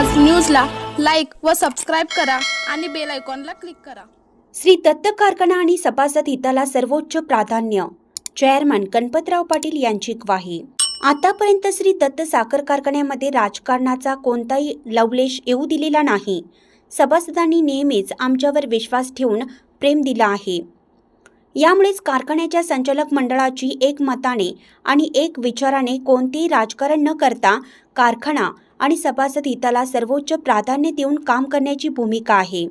न्यूजला लाईक व सबस्क्राईब करा आणि बेल आयकॉनला क्लिक करा. श्री दत्त कारखाना आणि सभासद हिताला सर्वोच्च प्राधान्य. चेअरमन गणपतराव पाटील यांची ग्वाही. आतापर्यंत श्री दत्त साखर कारखान्यामध्ये राजकारणाचा कोणताही लवलेश येऊ दिलेला नाही. सभासदांनी नेहमीच आमच्यावर विश्वास ठेवून प्रेम दिला आहे. यामुळेच कारखान्याच्या संचालक मंडळाची एक मताने आणि एक विचाराने कोणतेही राजकारण न करता कारखाना आणि सभासद हिताला सर्वोच्च प्राधान्य देऊन काम करण्याची भूमिका आहे.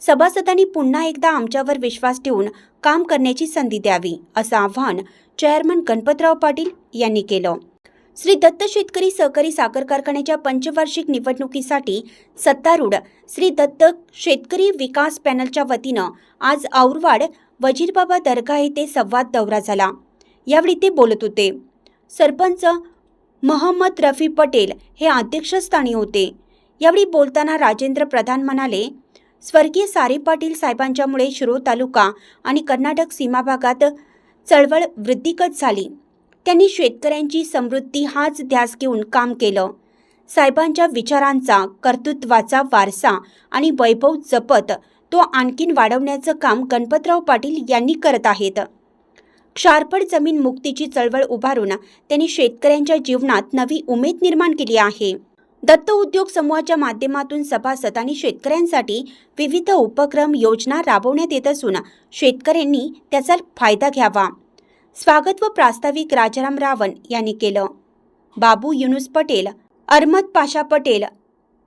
सभासदांनी पुन्हा एकदा आमच्यावर विश्वास ठेवून काम करण्याची संधी द्यावी असं आवाहन चेअरमन गणपतराव पाटील यांनी केलं. श्री दत्त शेतकरी सहकारी साखर कारखान्याच्या पंचवार्षिक निवडणुकीसाठी सत्तारूढ श्री दत्त शेतकरी विकास पॅनलच्या वतीनं आज औरवाड वजीरबाबा दर्गा येथे संवाद दौरा झाला. यावेळी ते बोलत होते. सरपंच महम्मद रफी पटेल हे अध्यक्षस्थानी होते. यावेळी बोलताना राजेंद्र प्रधान म्हणाले स्वर्गीय सारे पाटील साहेबांच्यामुळे शिरो तालुका आणि कर्नाटक सीमा भागात चळवळ वृद्धिगत झाली. त्यांनी शेतकऱ्यांची समृद्धी हाच ध्यास घेऊन काम केलं. साहेबांच्या विचारांचा कर्तृत्वाचा वारसा आणि वैभव जपत तो आणखीन वाढवण्याचं काम गणपतराव पाटील यांनी करत आहेत. क्षारफळ जमीन मुक्तीची चळवळ उभारून त्यांनी शेतकऱ्यांच्या जीवनात नवी उमेद निर्माण केली आहे. दत्त उद्योग समूहाच्या माध्यमातून सभासद आणि शेतकऱ्यांसाठी विविध उपक्रम योजना राबवण्यात येत असून शेतकऱ्यांनी त्याचा फायदा घ्यावा. स्वागत व प्रास्ताविक राजाराम रावण यांनी केलं. बाबू युनुस पटेल अरमद पाशा पटेल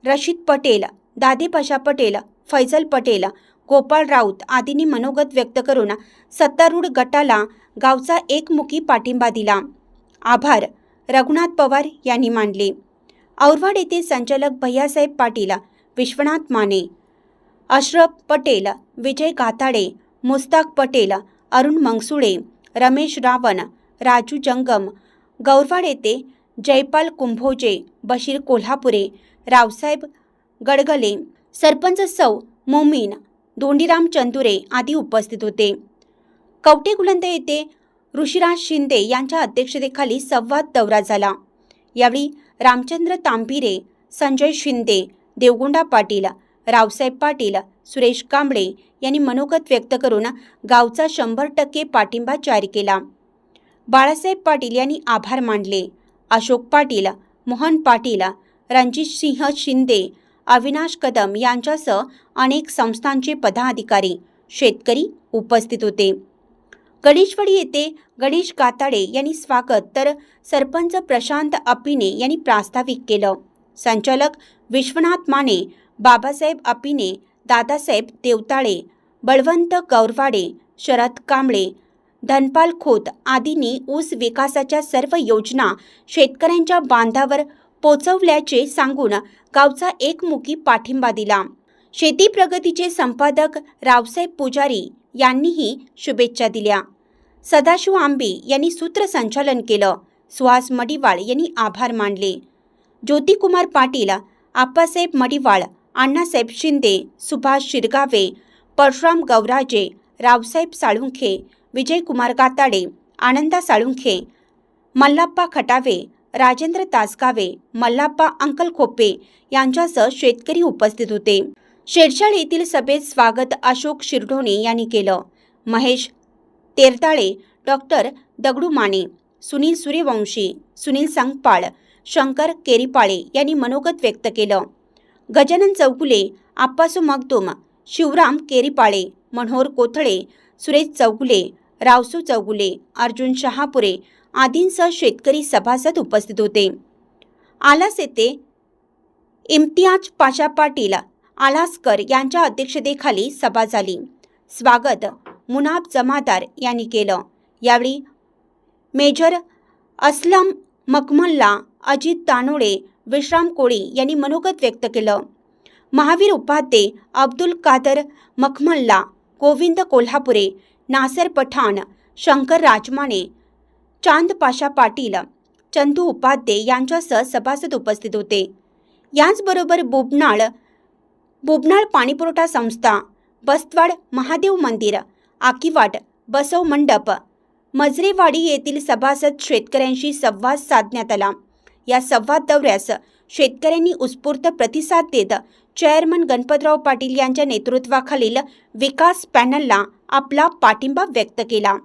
रशीद पटेल दादे पाशा पटेल फैजल पटेल गोपाळ राऊत आदींनी मनोगत व्यक्त करून सत्तारूढ गटाला गावचा एकमुखी पाठिंबा दिला. आभार रघुनाथ पवार यांनी मानले. औरवाड येथे संचालक भैयासाहेब पाटील विश्वनाथ माने अशरफ पटेल विजय गाताडे मुस्ताक पटेल अरुण मंगसुळे रमेश रावण राजू जंगम गौरवाड येथे जयपाल कुंभोजे बशीर कोल्हापुरे रावसाहेब गडगले सरपंच सौ मोमीन दोंडीराम चंदुरे आदी उपस्थित होते. कवटे गुलंद येथे ऋषिराज शिंदे यांच्या अध्यक्षतेखाली संवाद दौरा झाला. यावेळी रामचंद्र तांबिरे संजय शिंदे देवगुंडा पाटील रावसाहेब पाटील सुरेश कांबळे यांनी मनोगत व्यक्त करून गावचा शंभर टक्के पाठिंबा जारी केला. बाळासाहेब पाटील यांनी आभार मानले. अशोक पाटील मोहन पाटील रणजित सिंह शिंदे अविनाश कदम यांच्यासह अनेक संस्थांचे पदाधिकारी शेतकरी उपस्थित होते. गणेशवाडी येथे गणेश काताडे यांनी स्वागत तर सरपंच प्रशांत अपिने यांनी प्रास्ताविक केलं. संचालक विश्वनाथ माने बाबासाहेब अपिने दादासाहेब देवताळे बळवंत गौरवाडे शरद कांबळे धनपाल खोत आदींनी ऊस विकासाच्या सर्व योजना शेतकऱ्यांच्या बांधावर पोचवल्याचे सांगून गावचा एकमुखी पाठिंबा दिला. शेती प्रगतीचे संपादक रावसाहेब पुजारी यांनीही शुभेच्छा दिल्या. सदाशिव आंबे यांनी सूत्रसंचालन केलं. सुहास मडिवाळ यांनी आभार मानले. ज्योतिकुमार पाटील आप्पासाहेब मडिवाळ अण्णासाहेब शिंदे सुभाष शिरगावे परशुराम गौराजे रावसाहेब साळुंखे विजयकुमार गाताडे आनंदा साळुंखे मल्लाप्पा खटावे राजेंद्र तासगावे मल्लाप्पा अंकल खोपे यांच्यासह शेतकरी उपस्थित होते. शेरशाळ येथील सभेत स्वागत अशोक शिरढोणे यांनी केलं. महेश तेरताळे डॉक्टर दगडू माने सुनील सूर्यवंशी सुनील संगपाळ शंकर केरीपाळे यांनी मनोगत व्यक्त केलं. गजानन चौगुले आप्पासू मगदुम शिवराम केरीपाळे मनोहर कोथळे सुरेश चौगुले रावसू चौगुले अर्जुन शहापुरे आदींसह शेतकरी सभासद उपस्थित होते. आलास येथे इम्तियाज पाशा पाटील आलासकर यांच्या अध्यक्षतेखाली सभा झाली. स्वागत मुनाब जमादार यांनी केलं. यावेळी मेजर असलम मकमल्ला अजित तानोळे विश्राम कोळी यांनी मनोगत व्यक्त केलं. महावीर उपाध्ये अब्दुल कादर मखमल्ला गोविंद कोल्हापुरे नासर पठाण शंकर राजमाने चांद पाशा पाटील चंदू उपाध्ये यांच्यासह सभासद उपस्थित होते. याचबरोबर बुबनाळ बुबनाळ पाणीपुरवठा संस्था बस्तवाड महादेव मंदिर आकिवाट बसव मंडप मजरेवाडी येथील सभासद शेतकऱ्यांशी संवाद साधण्यात आला. या संवाद दौऱ्यास शेतकऱ्यांनी उत्स्फूर्त प्रतिसाद देत चेअरमन गणपतराव पाटील यांच्या नेतृत्वाखालील विकास पॅनलला आपला पाठिंबा व्यक्त केला.